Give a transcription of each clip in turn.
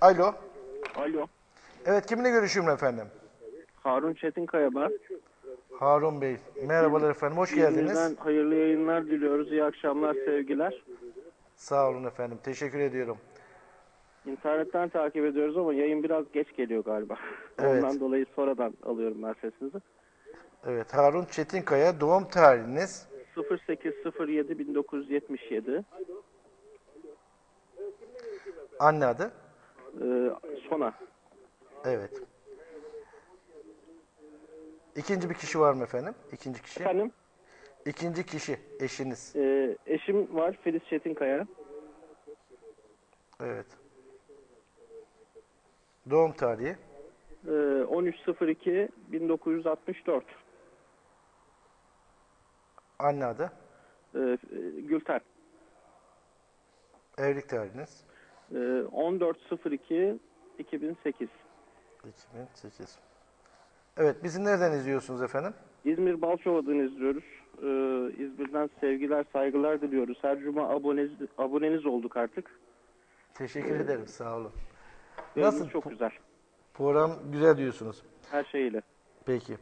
Alo. Alo. Evet kiminle görüşüyorum efendim? Harun Çetinkaya ben. Harun Bey. Merhabalar efendim. Hoş geldiniz. Hayırlı yayınlar diliyoruz. İyi akşamlar, sevgiler. Sağ olun efendim. Teşekkür ediyorum. İnternetten takip ediyoruz ama yayın biraz geç geliyor galiba. Evet. Ondan dolayı sonradan alıyorum ben sesinizi. Evet Harun Çetinkaya doğum tarihiniz 0807 1977 anne adı. Ee, sona. Evet. İkinci bir kişi var mı efendim? İkinci kişi. Efendim İkinci kişi eşiniz. ee, eşim var Filiz Çetinkaya. Evet. Doğum tarihi Ee, 13.02 1964 anne adı. ee, Gülten. Evlilik tarihiniz Ee, 14.02 2008 2008. Evet bizi nereden izliyorsunuz efendim? İzmir Balçova'dan izliyoruz. Ee, İzmir'den sevgiler, saygılar diliyoruz. Her cuma aboneniz, aboneniz olduk artık. Teşekkür ederim sağ olun. Nasıl? çok güzel. Program güzel diyorsunuz. Her şeyiyle. Peki.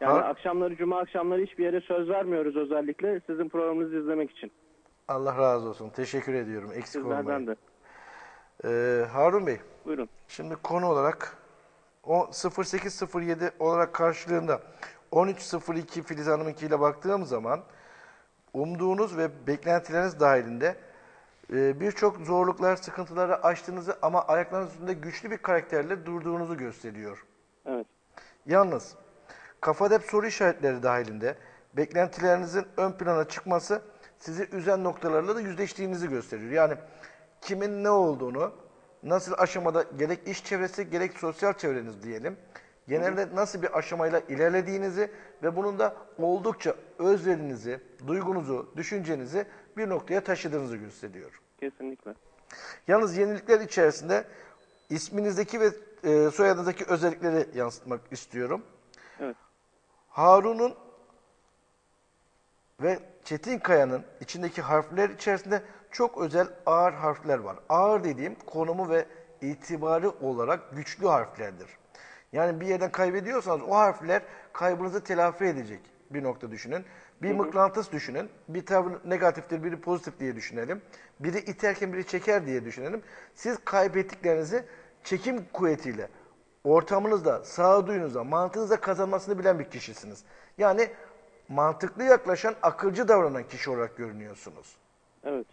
Yani Ha- akşamları, cuma akşamları hiçbir yere söz vermiyoruz özellikle. Sizin programınızı izlemek için. Allah razı olsun. Teşekkür ediyorum. Eksik Sizlerden olmayın. de. Ee, Harun Bey, Buyurun. şimdi konu olarak o 0807 olarak karşılığında 1302 Filiz Hanım'ınkiyle baktığım zaman umduğunuz ve beklentileriniz dahilinde e, birçok zorluklar, sıkıntıları aştığınızı ama ayaklarınız üstünde güçlü bir karakterle durduğunuzu gösteriyor. Evet. Yalnız kafada hep soru işaretleri dahilinde beklentilerinizin ön plana çıkması sizi üzen noktalarla da yüzleştiğinizi gösteriyor. Yani kimin ne olduğunu, nasıl aşamada gerek iş çevresi gerek sosyal çevreniz diyelim, genelde nasıl bir aşamayla ilerlediğinizi ve bunun da oldukça özverinizi, duygunuzu, düşüncenizi bir noktaya taşıdığınızı gösteriyor. Kesinlikle. Yalnız yenilikler içerisinde isminizdeki ve e, soyadınızdaki özellikleri yansıtmak istiyorum. Evet. Harun'un ve Çetinkaya'nın içindeki harfler içerisinde çok özel ağır harfler var. Ağır dediğim konumu ve itibarı olarak güçlü harflerdir. Yani bir yerden kaybediyorsanız o harfler kaybınızı telafi edecek bir nokta düşünün. Bir mıknatıs düşünün. Bir tarafı negatiftir, biri pozitif diye düşünelim. Biri iterken biri çeker diye düşünelim. Siz kaybettiklerinizi çekim kuvvetiyle, ortamınızda, sağduyunuzda, mantığınızda kazanmasını bilen bir kişisiniz. Yani mantıklı yaklaşan, akılcı davranan kişi olarak görünüyorsunuz. Evet.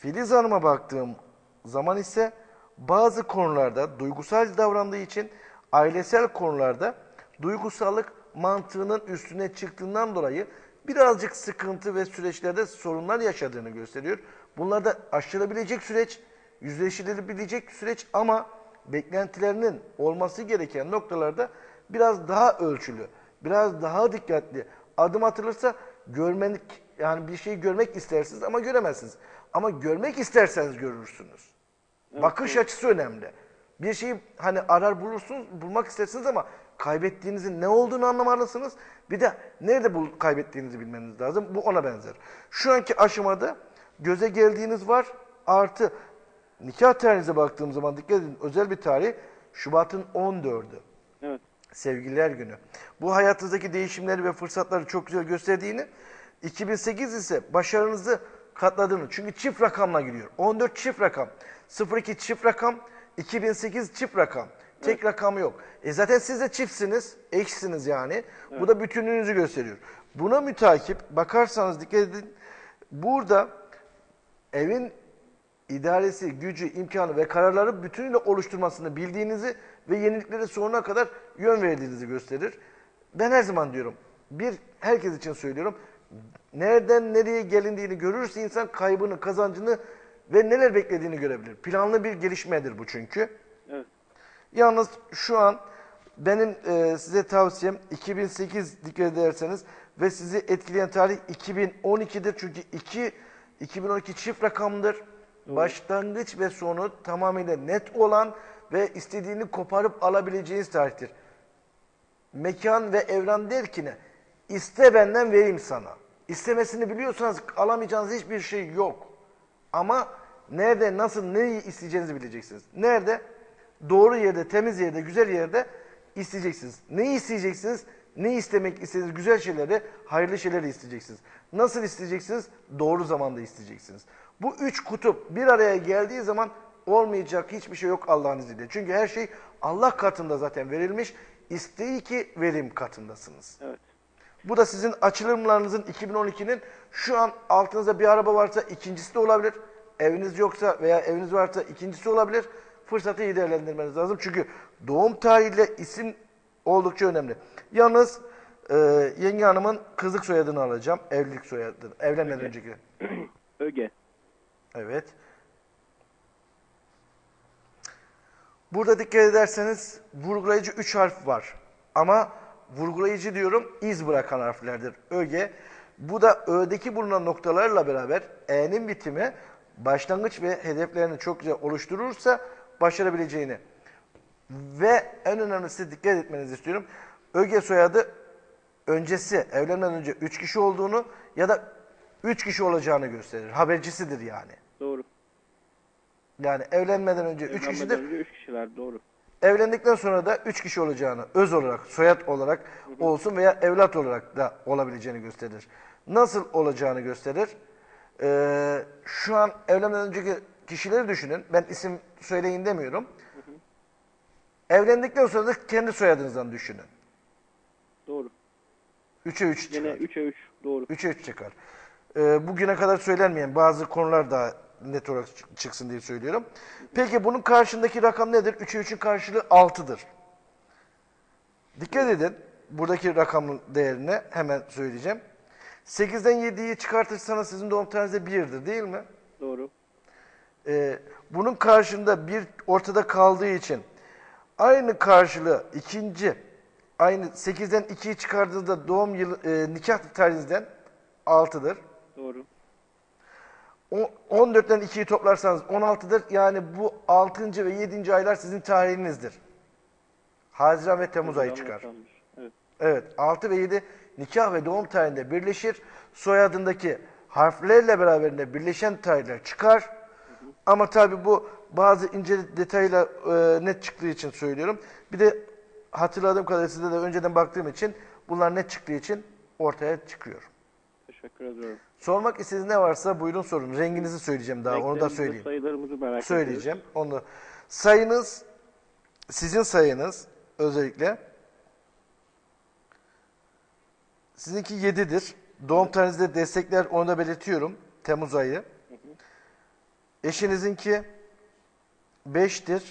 Filiz Hanım'a baktığım zaman ise bazı konularda duygusal davrandığı için ailesel konularda duygusallık mantığının üstüne çıktığından dolayı birazcık sıkıntı ve süreçlerde sorunlar yaşadığını gösteriyor. Bunlar da aşılabilecek süreç, yüzleşilebilecek süreç ama beklentilerinin olması gereken noktalarda biraz daha ölçülü, biraz daha dikkatli adım atılırsa görmenik yani bir şeyi görmek istersiniz ama göremezsiniz. Ama görmek isterseniz görürsünüz. Bakış açısı önemli. Bir şeyi hani arar bulursunuz, bulmak istersiniz ama kaybettiğinizin ne olduğunu anlamalısınız. Bir de nerede bu kaybettiğinizi bilmeniz lazım. Bu ona benzer. Şu anki aşamada göze geldiğiniz var artı nikah tarihinize baktığım zaman dikkat edin özel bir tarih Şubat'ın 14'ü. Evet. Sevgililer Günü. Bu hayatınızdaki değişimleri ve fırsatları çok güzel gösterdiğini, 2008 ise başarınızı katladığını. Çünkü çift rakamla gidiyor. 14 çift rakam, 02 çift rakam, 2008 çift rakam. Tek rakam yok. E zaten siz de çiftsiniz, eşsiniz yani. Bu da bütünlüğünüzü gösteriyor. Buna mütakip bakarsanız dikkat edin. Burada evin idaresi, gücü, imkanı ve kararları bütünüyle oluşturmasını bildiğinizi ve yeniliklere sonuna kadar yön verdiğinizi gösterir. Ben her zaman diyorum, bir herkes için söylüyorum, nereden nereye gelindiğini görürse insan kaybını, kazancını ve neler beklediğini görebilir. Planlı bir gelişmedir bu çünkü. Evet. Yalnız şu an benim e, size tavsiyem 2008 dikkat ederseniz ve sizi etkileyen tarih 2012'dir. Çünkü 2 2012 çift rakamdır. Başlangıç ve sonu tamamıyla net olan ve istediğini koparıp alabileceğiniz tarihtir. Mekan ve evren der ki ne? İste benden vereyim sana. İstemesini biliyorsanız alamayacağınız hiçbir şey yok. Ama nerede, nasıl, neyi isteyeceğinizi bileceksiniz. Nerede? Doğru yerde, temiz yerde, güzel yerde isteyeceksiniz. Neyi isteyeceksiniz? Ne istemek istediğiniz güzel şeyleri, hayırlı şeyleri isteyeceksiniz. Nasıl isteyeceksiniz? Doğru zamanda isteyeceksiniz. Bu üç kutup bir araya geldiği zaman olmayacak hiçbir şey yok Allah'ın izniyle. Çünkü her şey Allah katında zaten verilmiş. İsteği ki verim katındasınız. Evet. Bu da sizin açılımlarınızın 2012'nin şu an altınızda bir araba varsa ikincisi de olabilir. Eviniz yoksa veya eviniz varsa ikincisi olabilir. Fırsatı iyi değerlendirmeniz lazım. Çünkü doğum tarihiyle isim oldukça önemli. Yalnız e, yenge hanımın kızlık soyadını alacağım. Evlilik soyadını. Evlenmeden önceki. Öge. Evet. Burada dikkat ederseniz vurgulayıcı 3 harf var. Ama vurgulayıcı diyorum iz bırakan harflerdir. Öge. Bu da ö'deki bulunan noktalarla beraber e'nin bitimi başlangıç ve hedeflerini çok güzel oluşturursa başarabileceğini. Ve en önemlisi dikkat etmenizi istiyorum. Öge soyadı öncesi evlenmeden önce 3 kişi olduğunu ya da 3 kişi olacağını gösterir. Habercisidir yani. Doğru. Yani evlenmeden önce 3 Evlenmeden kişidir. önce üç kişiler doğru. Evlendikten sonra da 3 kişi olacağını öz olarak, soyad olarak olsun veya evlat olarak da olabileceğini gösterir. Nasıl olacağını gösterir? Ee, şu an evlenmeden önceki kişileri düşünün. Ben isim söyleyin demiyorum. Evlendikten sonra da kendi soyadınızdan düşünün. Doğru. 3'e 3 Yine çıkar. 3'e 3 doğru. 3'e 3 çıkar. Ee, bugüne kadar söylenmeyen bazı konular daha net olarak çık- çıksın diye söylüyorum. Peki bunun karşındaki rakam nedir? 3'e 3'ün karşılığı 6'dır. Dikkat edin buradaki rakamın değerine hemen söyleyeceğim. 8'den 7'yi çıkartırsanız sizin doğum tarihiniz de 1'dir değil mi? Doğru. Ee, bunun karşında bir ortada kaldığı için aynı karşılığı ikinci aynı 8'den 2'yi çıkardığınızda doğum yılı e, nikah tarihinizden 6'dır. Doğru. O- 14'ten 2'yi toplarsanız 16'dır. Yani bu 6. ve 7. aylar sizin tarihinizdir. Haziran ve Temmuz ayı çıkar. Evet. Evet 6 ve 7 nikah ve doğum tarihinde birleşir. Soyadındaki harflerle beraberinde birleşen tarihler çıkar. Ama tabi bu bazı ince detayla e, net çıktığı için söylüyorum. Bir de hatırladığım kadarıyla size de önceden baktığım için bunlar net çıktığı için ortaya çıkıyor. Teşekkür ediyorum. Sormak istediğiniz ne varsa buyurun sorun. Renginizi söyleyeceğim daha onu da söyleyeyim. Sayılarımızı merak Söyleyeceğim. Onu sayınız sizin sayınız özellikle sizinki 7'dir. Doğum tarihinizde destekler onu da belirtiyorum. Temmuz ayı. Eşinizinki 5'tir.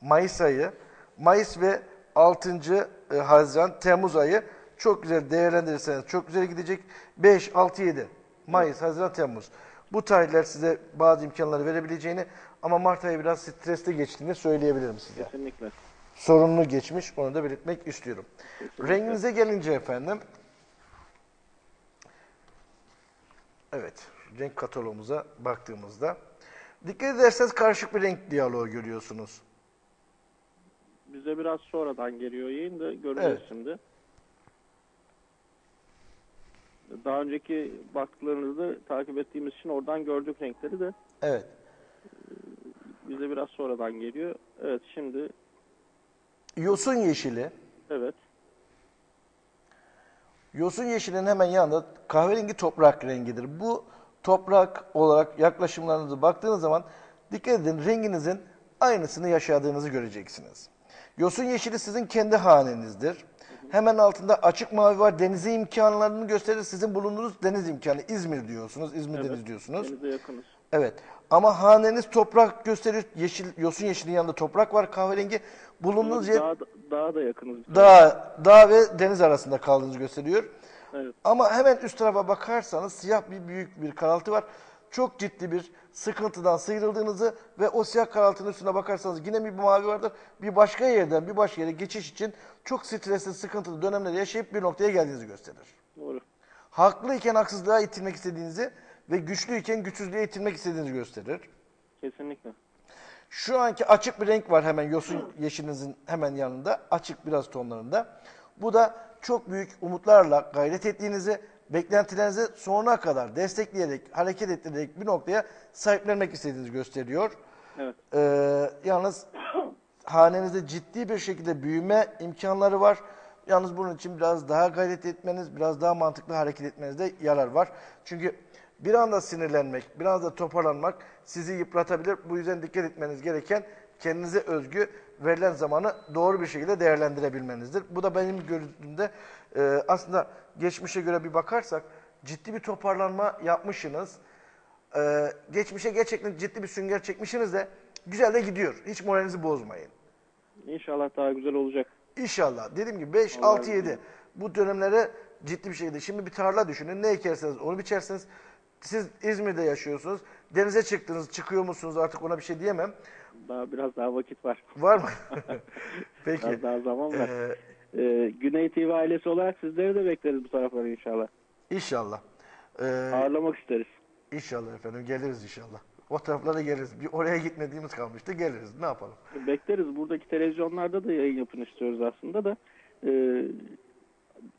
Mayıs ayı. Mayıs ve 6. e, Haziran, Temmuz ayı çok güzel değerlendirirseniz çok güzel gidecek. 5, 6, 7. Mayıs, Haziran, Temmuz. Bu tarihler size bazı imkanları verebileceğini ama Mart ayı biraz stresli geçtiğini söyleyebilirim size. Kesinlikle. Sorunlu geçmiş, onu da belirtmek istiyorum. Renginize gelince efendim, evet, renk kataloğumuza baktığımızda, dikkat ederseniz karışık bir renk diyaloğu görüyorsunuz. Bize biraz sonradan geliyor yayın da göreceğiz Evet. şimdi. Daha önceki baskılarınızı takip ettiğimiz için oradan gördük renkleri de Evet, bize biraz sonradan geliyor. Evet şimdi yosun yeşili, evet yosun yeşilinin hemen yanında kahverengi toprak rengidir. Bu toprak olarak yaklaşımlarınızı baktığınız zaman dikkat edin renginizin aynısını yaşadığınızı göreceksiniz. Yosun yeşili sizin kendi hanenizdir. Hemen altında açık mavi var. Denize imkanlarını gösterir. Sizin bulunduğunuz deniz imkanı. İzmir diyorsunuz. İzmir Evet. deniz diyorsunuz. denize yakınız. Evet. Ama haneniz toprak gösterir. Yeşil, yosun yeşilin yanında toprak var kahverengi. Bulunduğunuz yer Daha, daha da yakınız. dağ, dağ ve deniz arasında kaldığınızı gösteriyor. Evet. Ama hemen üst tarafa bakarsanız siyah bir büyük bir karaltı var. Çok ciddi bir sıkıntıdan sıyrıldığınızı ve o siyah karaltının üstüne bakarsanız yine bir mavi vardır. Bir başka yerden bir başka yere geçiş için çok stresli, sıkıntılı dönemler yaşayıp bir noktaya geldiğinizi gösterir. Doğru. Haklıyken haksızlığa itilmek istediğinizi ve güçlüyken güçsüzlüğe itilmek istediğinizi gösterir. Kesinlikle. Şu anki açık bir renk var hemen yosun yeşilinizin hemen yanında. Açık biraz tonlarında. Bu da çok büyük umutlarla gayret ettiğinizi beklentilerinizi sonuna kadar destekleyerek, hareket ettirerek bir noktaya sahiplenmek istediğinizi gösteriyor. Evet. Ee, yalnız hanenizde ciddi bir şekilde büyüme imkanları var. Yalnız bunun için biraz daha gayret etmeniz, biraz daha mantıklı hareket etmenizde yarar var. Çünkü bir anda sinirlenmek, biraz da toparlanmak sizi yıpratabilir. Bu yüzden dikkat etmeniz gereken kendinize özgü verilen zamanı doğru bir şekilde değerlendirebilmenizdir. Bu da benim gördüğümde e, aslında geçmişe göre bir bakarsak ciddi bir toparlanma yapmışsınız. Ee, geçmişe gerçekten ciddi bir sünger çekmişsiniz de güzel de gidiyor. Hiç moralinizi bozmayın. İnşallah daha güzel olacak. İnşallah. Dediğim gibi 5, 6, 7 bu dönemlere ciddi bir şekilde. Şimdi bir tarla düşünün. Ne ekerseniz onu biçersiniz. Siz İzmir'de yaşıyorsunuz. Denize çıktınız. Çıkıyor musunuz artık ona bir şey diyemem. Daha biraz daha vakit var. Var mı? Peki. Biraz daha zaman var. Ee, Ee, Güney TV ailesi olarak sizleri de bekleriz bu taraflara inşallah. inşallah. Ee, Ağırlamak isteriz. inşallah efendim. Geliriz inşallah. O taraflara geliriz. Bir oraya gitmediğimiz kalmıştı. Geliriz. Ne yapalım? Bekleriz. Buradaki televizyonlarda da yayın yapın istiyoruz aslında da. Ee,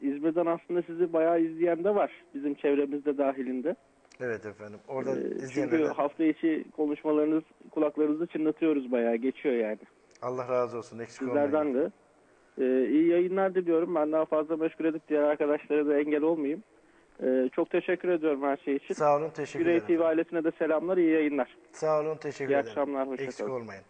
İzmir'den aslında sizi bayağı izleyen de var. Bizim çevremizde dahilinde. Evet efendim. Orada Ee, çünkü hafta içi konuşmalarınız kulaklarınızı çınlatıyoruz bayağı. Geçiyor yani. Allah razı olsun. Eksik olmayın. Sizlerden de. Ee, iyi yayınlar diliyorum. Ben daha fazla meşgul edip diğer arkadaşlara da engel olmayayım. Ee, çok teşekkür ediyorum her şey için. Sağ olun. Teşekkür Güney ederim. TV ailesine de selamlar. iyi yayınlar. Sağ olun. Teşekkür İyi ederim. akşamlar, hoşça Eksik olmayın.